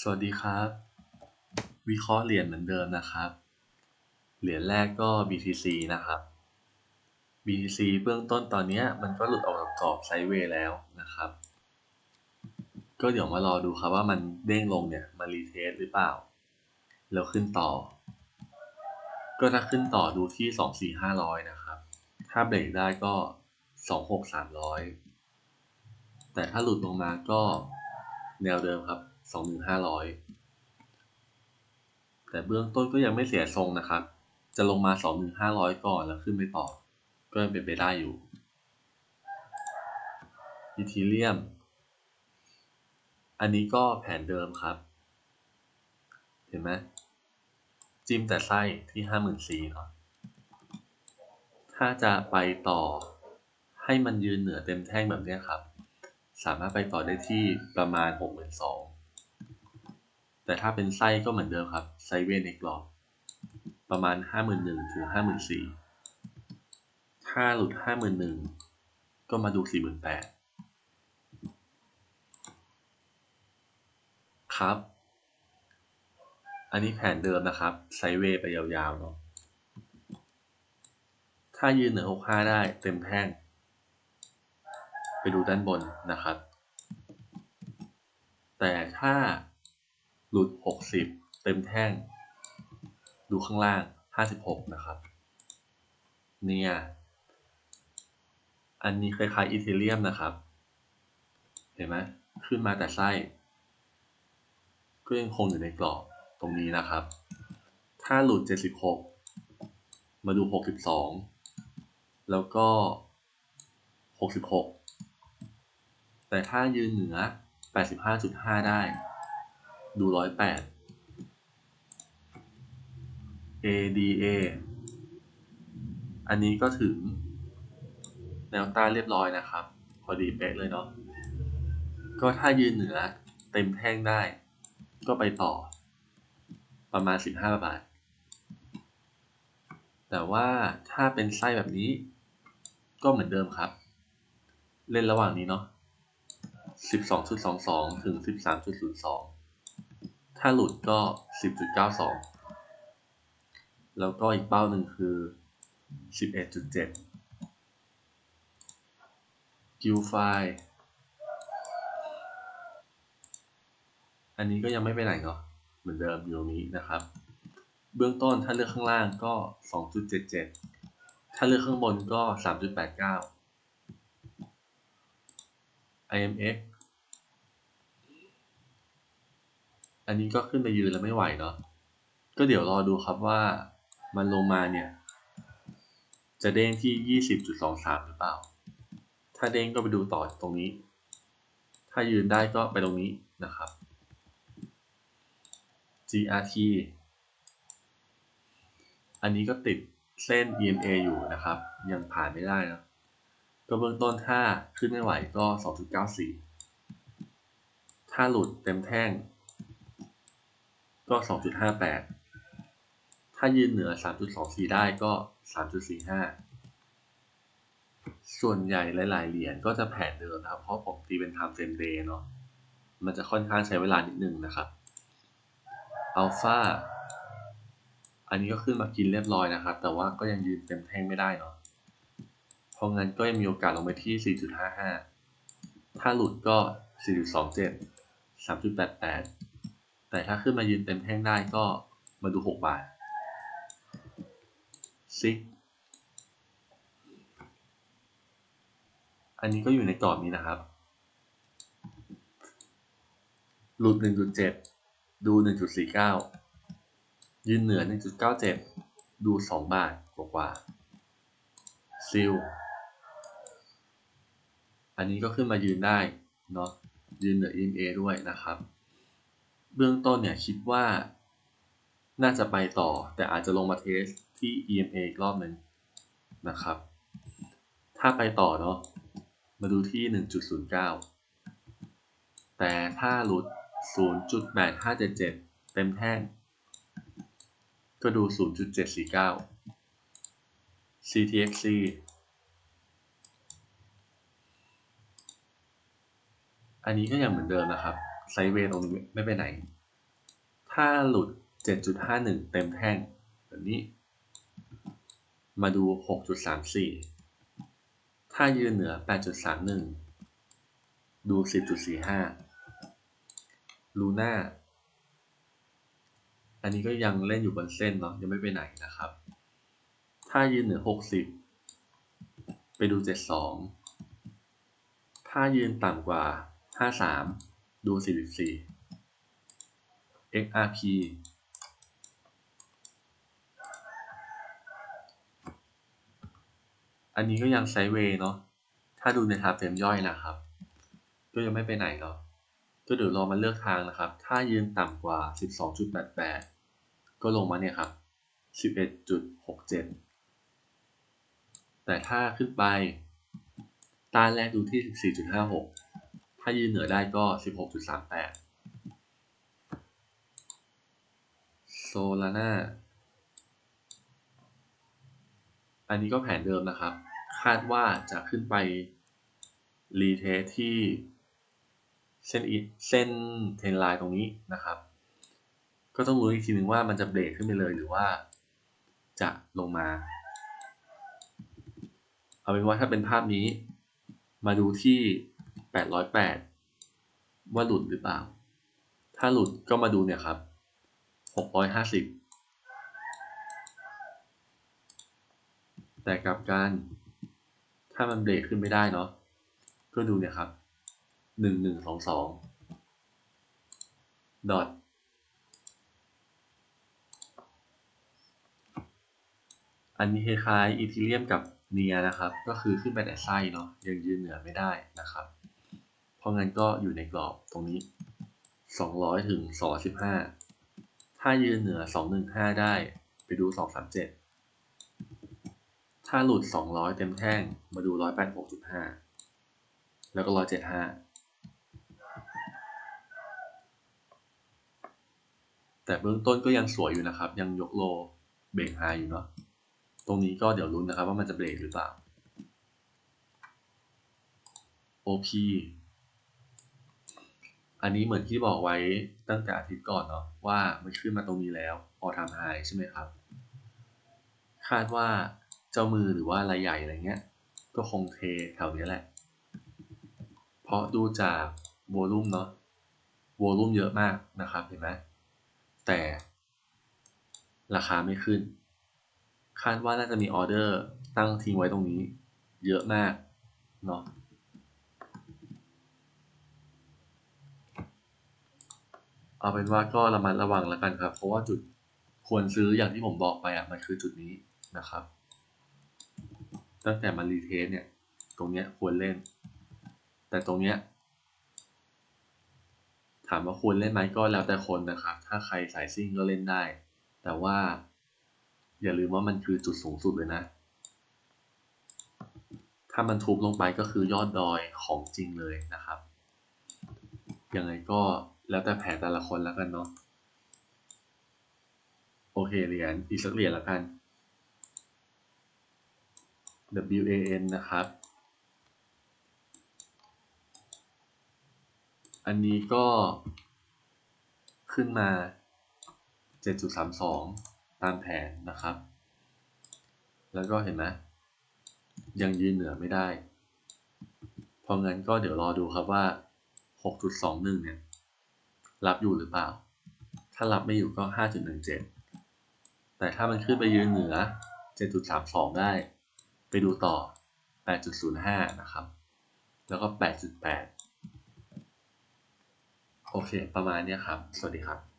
สวัสดีครับ วิเคราะห์เหรียญเหมือนเดิมนะครับ เหรียญแรกก็ BTC นะครับ BTC เบื้องต้นตอนนี้มันก็หลุดออกจากกรอบไซด์เวย์แล้วนะครับ ก็เดี๋ยวมารอดูครับว่ามันเด้งลงเนี่ยมารีเทสหรือเปล่า แล้วขึ้นต่อ ก็ถ้าขึ้นต่อดูที่สองสี่ห้าร้อยนะครับ ถ้าเบรกได้ก็สองหกสามร้อยแต่ถ้าหลุดลงมาก็แนวเดิมครับ สองหนึ่งห้าร้อยแต่เบื้องต้นก็ยังไม่เสียทรงนะครับ จะลงมาสองหนึ่งห้าร้อยก่อนแล้วขึ้นไปต่อ ก็ยังเป็นไปได้อยู่อีทีเรียม อันนี้ก็แผนเดิมครับ เห็นไหมจิ้มแต่ไส้ที่ห้าหมื่นซีเนาะถ้าจะไปต่อให้มันยืนเหนือเต็มแท่งแบบนี้ครับ สามารถไปต่อได้ที่ประมาณหกหมื่นสอง แต่ถ้าเป็นไส้ก็เหมือนเดิมครับไซเวนเอกรอบ ประมาณห้าหมื่นหนึ่งถึงห้าหมื่นสี่ถ้าหลุดห้าหมื่นหนึ่งก็มาดูสี่หมื่นแปดครับ อันนี้แผนเดิมนะครับ ไซเวไปยาวๆเนาะถ้ายืนเหนือ65 ได้เต็มแท่ง ไปดูด้านบนนะครับ แต่ถ้า หลุด60เต็มแท่ง ดูข้างล่าง56นะครับ เนี่ย อันนี้คล้ายๆอีเทเรียมนะครับ เห็นไหมขึ้นมาแต่ไส้ก็ยังคงอยู่ในกรอบตรงนี้นะครับ ถ้าหลุด 76 มาดู 62 แล้วก็ 66 แต่ถ้ายืนเหนือ 85.5 ได้ ดู108 ADA อันนี้ก็ถึง แนวต้านเรียบร้อยนะครับ พอดีเป๊ะเลยเนาะ ก็ถ้ายืนเหนือเต็มแท่งได้ ก็ไปต่อ ประมาณ 15 บาท แต่ว่าถ้าเป็นไส้แบบนี้ ก็เหมือนเดิมครับ เล่นระหว่างนี้เนาะ12.22 ถึง 13.02 ถ้าหลุดก็ 10.92 แล้วก็อีกเป้าหนึ่งคือ 11.7กิวไฟอันนี้ก็ยังไม่ไปไหนเนาะเหมือนเดิมอยู่ตรงนี้นะครับ เบื้องต้นถ้าเลือกข้างล่างก็ 2.77 ถ้าเลือกข้างบนก็ 3.89 IMX อันนี้ก็ขึ้นไปยืนแล้วไม่ไหวเนาะก็เดี๋ยวรอดูครับว่ามันลงมาเนี่ย จะเด้งที่ 20.23 หรือเปล่า ถ้าเด้งก็ไปดูต่อตรงนี้ ถ้ายืนได้ก็ไปตรงนี้นะครับ GRT อันนี้ก็ติดเส้น EMA อยู่นะครับ ยังผ่านไม่ได้นะ ก็เบื้องต้นถ้าขึ้นไม่ไหวก็ 2.94 ถ้าหลุดเต็มแท่ง ก็ 2.58 ถ้ายืนเหนือ 3.24 ได้ก็ 3.45 ส่วนใหญ่หลายๆ เหรียญก็จะแผนเดิมนะครับ เพราะผมตีเป็น time frame day เนาะ มันจะค่อนข้างใช้เวลานิดนึงนะครับ อัลฟาอันนี้ก็ขึ้นมากินเรียบร้อยนะครับ แต่ว่าก็ยังยืนเต็มแท่งไม่ได้เนาะ เพราะงั้นก็ยังมีโอกาสลงไปที่ 4.55 ถ้าหลุดก็ 4.27 3.88 แต่ถ้าขึ้นมายืนเต็มแท่งได้ก็มาดู 6 บาทซิกอันนี้ก็อยู่ในกรอบนี้นะครับ หลุด 1.7 ดู 1.49 ยืนเหนือ 1.97 ดู 2 บาทกว่าๆซิลอันนี้ก็ขึ้นมายืนได้เนาะยืนเหนือ EMA ด้วยนะครับ เบื้องต้นเนี่ยคิดว่าน่าจะไปต่อ แต่อาจจะลงมาเทสที่ EMA อีกรอบหนึ่งนะครับ ถ้าไปต่อเนาะมาดูที่ 1.09 แต่ถ้าหลุด 0.8577 เต็มแท่ง ก็ดู 0.749 CTXC อันนี้ก็ยังเหมือนเดิมนะครับ ไซเวย์ตรงนี้ไม่ไปไหน ถ้าหลุด 7.51 เต็มแท่งแบบนี้ มาดู 6.34 ถ้ายืนเหนือ 8.31 ดู 10.45 ลูน่า อันนี้ก็ยังเล่นอยู่บนเส้นเนาะยังไม่ไปไหนนะครับ ถ้ายืนเหนือ 60 ไปดู 72 ถ้ายืนต่ำกว่า 53 ดู 44 XRP อันนี้ก็ยังไซด์เวย์เนาะ ถ้าดูในทาร์เฟรมย่อยนะครับ ก็ยังไม่ไปไหนเนาะก็เดี๋ยวรอมาเลือกทางนะครับ ถ้ายืนต่ำกว่า 12.88 ก็ลงมาเนี่ยครับ 11.67 แต่ถ้าขึ้นไป ต้านแรกดูที่ 14.56 ถ้ายืนเหนือได้ก็ 16.38โซลาร่าอันนี้ก็แผนเดิมนะครับ คาดว่าจะขึ้นไปรีเทสที่เส้นอีเส้นเทรนไลน์ตรงนี้นะครับ ก็ต้องรู้อีกทีหนึ่งว่ามันจะเบรกขึ้นไปเลยหรือว่าจะลงมา เอาเป็นว่าถ้าเป็นภาพนี้ มาดูที่ 808 ว่าหลุดหรือเปล่า ถ้าหลุดก็มาดูเนี่ยครับ 650 แต่กลับกัน ถ้ามันเบรกขึ้นไม่ได้เนาะ ก็ดูเนี่ยครับหนึ่งหนึ่งสองสองดอทอันนี้คล้ายๆอีทีเรียมกับเนียนะครับ ก็คือขึ้นไปแต่ไส้เนาะยังยืนเหนือไม่ได้นะครับ ราะงั้นก็อยู่ในกรอบตรงนี้ 200 ถึง 215 ถ้ายืนเหนือ 215 ได้ไปดู 237 ถ้าหลุด 200 เต็มแท่งมาดู 186.5 แล้วก็ 175 แต่เบื้องต้นก็ยังสวยอยู่นะครับ ยังยกโลเบรกไฮอยู่เนาะตรงนี้ก็เดี๋ยวลุ้นนะครับว่ามันจะเบรกหรือเปล่า OP อันนี้เหมือนที่บอกไว้ตั้งแต่อาทิตย์ก่อนเนาะว่ามันขึ้นมาตรงนี้แล้วพอทำไฮใช่ไหมครับ คาดว่าเจ้ามือหรือว่ารายใหญ่อะไรเงี้ย ก็คงเทแถวนี้แหละ เพราะดูจากโวลูมเนาะโวลูมเยอะมากนะครับเห็นไหมแต่ราคาไม่ขึ้น คาดว่าน่าจะมีออเดอร์ตั้งทิ้งไว้ตรงนี้ เยอะมากเนาะ เอาเป็นว่าก็ระมัดระวังแล้วกันครับ เพราะว่าจุดควรซื้ออย่างที่ผมบอกไปอะมันคือจุดนี้นะครับ ตั้งแต่มันรีเทสเนี่ย ตรงเนี้ยควรเล่น แต่ตรงเนี้ยถามว่าควรเล่นไหมก็แล้วแต่คนนะครับ ถ้าใครสายซิ่งก็เล่นได้ แต่ว่า อย่าลืมว่ามันคือจุดสูงสุดเลยนะ ถ้ามันทุบลงไปก็คือยอดดอยของจริงเลยนะครับ ยังไงก็ แล้วแต่แผนแต่ละคนแล้วกันเนาะโอเคเหรียญอีกสักเหรียญแล้วกัน WAN นะครับ อันนี้ก็ขึ้นมา 7.32 ตามแผนนะครับ แล้วก็เห็นไหมยังยืนเหนือไม่ได้ เพราะงั้นก็เดี๋ยวรอดูครับว่า 6.21 เนี่ย รับอยู่หรือเปล่า ถ้ารับไม่อยู่ก็ 5.17 แต่ถ้ามันขึ้นไปยืนเหนือ 7.32 ได้ ไปดูต่อ 8.05 นะครับ แล้วก็ 8.8 โอเค ประมาณนี้ครับ สวัสดีครับ